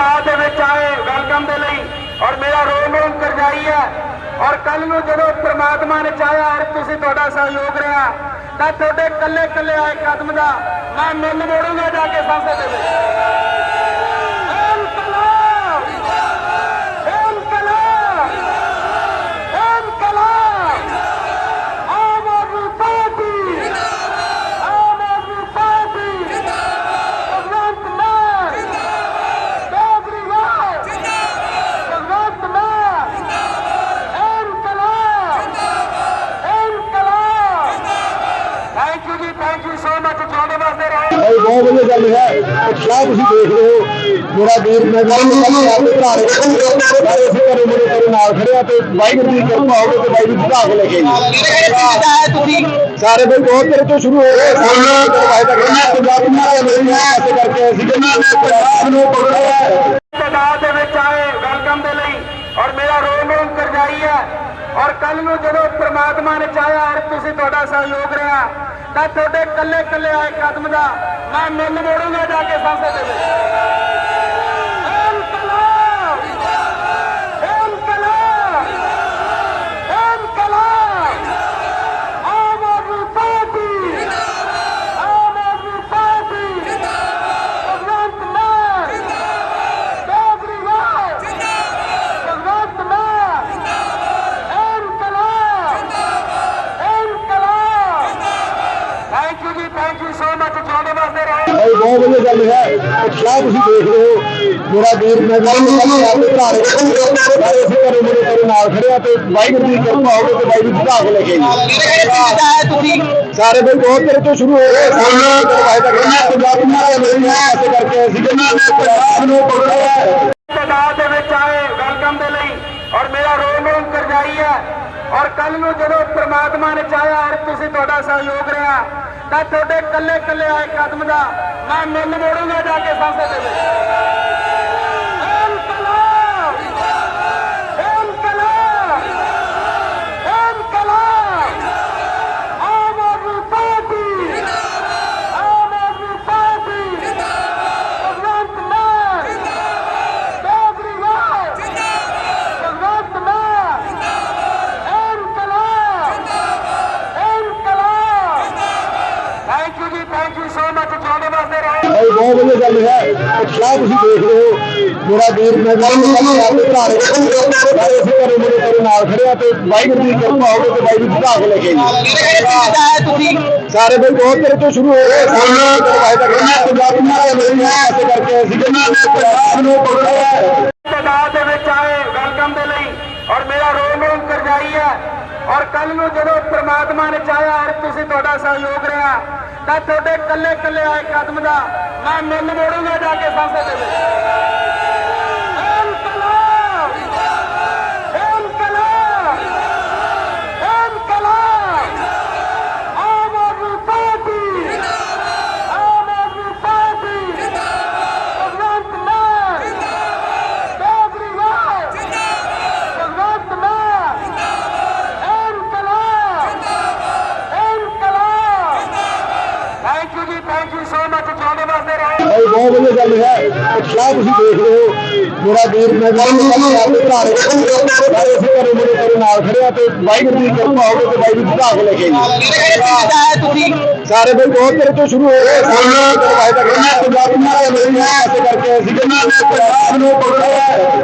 ਇਤਦਾਦ ਦੇ ਵਿੱਚ ਆਏ ਵੈਲਕਮ ਦੇ ਲਈ। ਔਰ ਮੇਰਾ ਰੋਮ ਰੋਮ ਕਰਜਾਈ ਹੈ। ਔਰ ਕੱਲ ਨੂੰ ਜਦੋਂ ਪ੍ਰਮਾਤਮਾ ਨੇ ਚਾਹਿਆ ਔਰ ਤੁਸੀਂ ਤੁਹਾਡਾ ਸਹਿਯੋਗ ਰਿਹਾ, ਤਾਂ ਤੁਹਾਡੇ ਕੱਲੇ ਕੱਲੇ ਆਏ ਕਦਮ ਦਾ ਮੈਂ ਮੁੱਲ ਮੋੜੂੰਗਾ ਜਾ ਕੇ ਸੰਸਦ ਦੇ ਵਿੱਚ। ਉਤਸ਼ਾਹ ਤੁਸੀਂ ਦੇਖ ਰਹੇ ਹੋ? ਮੇਰਾ ਵੀਰ, ਮੈਂ ਗੱਲ ਆਪਣੇ ਭਰਾ ਨੇ ਸਾਰੇ ਅਸੀਂ ਘਰੇ ਮੇਰੇ ਘਰੇ ਨਾਲ ਖੜੇ ਤੇ ਵਾਹਿਗੁਰੂ ਦੀ ਕਿਰਪਾ ਹੋਵੇ ਤੇ ਵਾਹਿਗੁਰੂ ਵਧਾ ਕੇ ਲੈ ਕੇ ਆਈਏ ਸਾਰੇ ਬਈ ਬਹੁਤ ਦੇਰ ਤੋਂ ਸ਼ੁਰੂ ਹੋ ਗਏ ਪੰਜਾਬ ਨਾਲ ਮੇਰੀ ਐਸੇ ਕਰਕੇ ਅਸੀਂ ਪੰਜਾਬ ਨੂੰ ਪਕੜਿਆ ਇਤਦਾਦ ਦੇ ਵਿੱਚ ਆਏ, ਵੈਲਕਮ ਦੇ ਲਈ। ਔਰ ਮੇਰਾ ਰੋਮ ਰੋਮ ਕਰਜਾਈ ਹੈ। ਔਰ ਕੱਲ ਨੂੰ ਜਦੋਂ ਪ੍ਰਮਾਤਮਾ ਨੇ ਚਾਹਿਆ ਔਰ ਤੁਸੀਂ ਤੁਹਾਡਾ ਸਹਿਯੋਗ ਰਿਹਾ। ਤਾਂ ਤੁਹਾਡੇ ਕੱਲੇ ਕੱਲੇ ਆਏ ਕਦਮ ਦਾ ਮੈਂ ਮੁੱਲ ਮੋੜੂੰਗਾ ਜਾ ਕੇ ਸੰਸਦ ਦੇ ਵਿੱਚ। ਬਹੁਤ ਵਧੀਆ ਗੱਲ ਹੈ। ਉਤਸ਼ਾਹ ਤੁਸੀਂ ਦੇਖ ਰਹੇ ਹੋ? ਮੇਰਾ ਵੀਰ ਮੈਂ ਆਪਣੇ ਭਰਾ ਨੇ ਸਾਰੇ ਅਸੀਂ ਘਰੇ ਮੇਰੇ ਘਰੇ ਨਾਲ ਖੜੇ ਆ ਤੇ ਵਾਹਿਗੁਰੂ ਦੀ ਕਿਰਪਾ ਹੋਵੇ ਤੇ ਵਾਹਿਗੁਰੂ ਵਧਾ ਕੇ ਲੈ ਕੇ ਦਾ ਹੈ ਤੁਸੀਂ? ਸਾਰੇ ਬਈ ਬਹੁਤ ਦੇਰ ਤੋਂ ਸ਼ੁਰੂ ਹੋ ਗਏ ਸਾਨੂੰ ਕਰਵਾਏ ਤੱਕ ਪੰਜਾਬ ਨਾਲ ਮੇਰੀ ਐਸੇ ਕਰਕੇ ਅਸੀਂ ਪੰਜਾਬ ਨੂੰ ਪਕੜਿਆ ਇਤਦਾਦ ਦੇ ਵਿੱਚ ਆਏ ਵੈਲਕਮ ਦੇ ਲਈ ਔਰ ਮੇਰਾ ਰੋਮ ਰੋਮ ਕਰਜਾਈ ਹੈ ਔਰ ਕੱਲ ਨੂੰ ਜਦੋਂ ਪ੍ਰਮਾਤਮਾ ਨੇ ਚਾਹਿਆ ਔਰ ਤੁਸੀਂ ਤੁਹਾਡਾ ਸਹਿਯੋਗ ਰਿਹਾ। ਤਾਂ ਤੁਹਾਡੇ ਕੱਲੇ ਕੱਲੇ ਆਏ ਕਦਮ ਦਾ ਮੈਂ ਮੁੱਲ ਮੋੜੂੰਗਾ ਜਾ ਕੇ ਸੰਸਦ ਦੇ ਵਿੱਚ। ਵਾਸਤੇ ਰਹੋ ਭਾਈ ਬਹੁਤ ਵਧੀਆ ਗੱਲ ਹੈ। ਉਤਸ਼ਾਹ ਤੁਸੀਂ ਦੇਖ ਰਹੇ ਹੋ? ਮੇਰਾ ਵੀਰ, ਮੈਂ ਆਪਣੇ ਭਰਾ ਨੇ ਸਾਰੇ ਅਸੀਂ ਮੇਰੇ ਘਰੇ ਨਾਲ ਖੜੇ ਤੇ ਵਾਹਿਗੁਰੂ ਦੀ ਕਿਰਪਾ ਹੋਵੇ ਤੇ ਵਾਹਿਗੁਰੂ ਵਧਾ ਕੇ ਲੈ ਕੇ ਆਈਏ ਸਾਰੇ ਬਈ ਬਹੁਤ ਦੇਰ ਤੋਂ ਸ਼ੁਰੂ ਹੋ ਗਏ ਸਾਨੂੰ ਕਰਵਾਏ ਤੱਕ ਪੰਜਾਬ ਨਾਲ ਮੇਰੀ ਐਸੇ ਕਰਕੇ ਅਸੀਂ ਪੰਜਾਬ ਨੂੰ ਪਕੜਿਆ ਇਤਦਾਦ ਦੇ ਵਿੱਚ ਆਏ ਵੈਲਕਮ ਦੇ ਲਈ ਔਰ ਮੇਰਾ ਰੋਮ ਰੋਮ ਕਰਜਾਈ ਹੈ ਔਰ ਕੱਲ ਨੂੰ ਜਦੋਂ ਪ੍ਰਮਾਤਮਾ ਨੇ ਚਾਹਿਆ ਔਰ ਤੁਸੀਂ ਤੁਹਾਡਾ ਸਹਿਯੋਗ ਰਿਹਾ, ਤਾਂ ਤੁਹਾਡੇ ਕੱਲੇ ਕੱਲੇ ਆਏ ਕਦਮ ਦਾ ਮੈਂ ਮੁੱਲ ਮੋੜੂੰਗਾ ਜਾ ਕੇ ਸੰਸਦ ਦੇ ਵਿੱਚ। ਭਾਈ ਬਹੁਤ ਵਧੀਆ ਗੱਲ ਹੈ। ਉਤਸ਼ਾਹ ਤੁਸੀਂ ਦੇਖ ਰਹੇ ਹੋ? ਮੇਰਾ ਵੀਰ ਮੈਂ ਆਪਣੇ ਭਰਾ ਨੇ ਸਾਰੇ ਮੇਰੇ ਘਰੇ ਨਾਲ ਖੜੇ ਆ ਤੇ ਵਾਹਿਗੁਰੂ ਦੀ ਕਿਰਪਾ ਹੋਵੇ ਤੇ ਵਾਹਿਗੁਰੂ ਵਧਾ ਕੇ ਲੈ ਕੇ ਦਾ ਤੁਸੀਂ? ਸਾਰੇ ਬਈ ਬਹੁਤ ਦੇਰ ਤੋਂ ਸ਼ੁਰੂ ਹੋ ਗਏ ਪੰਜਾਬ ਨਾਲ ਮੇਰੀ ਐਸੇ ਕਰਕੇ ਅਸੀਂ ਪੰਜਾਬ ਨੂੰ ਪਕੜਿਆ।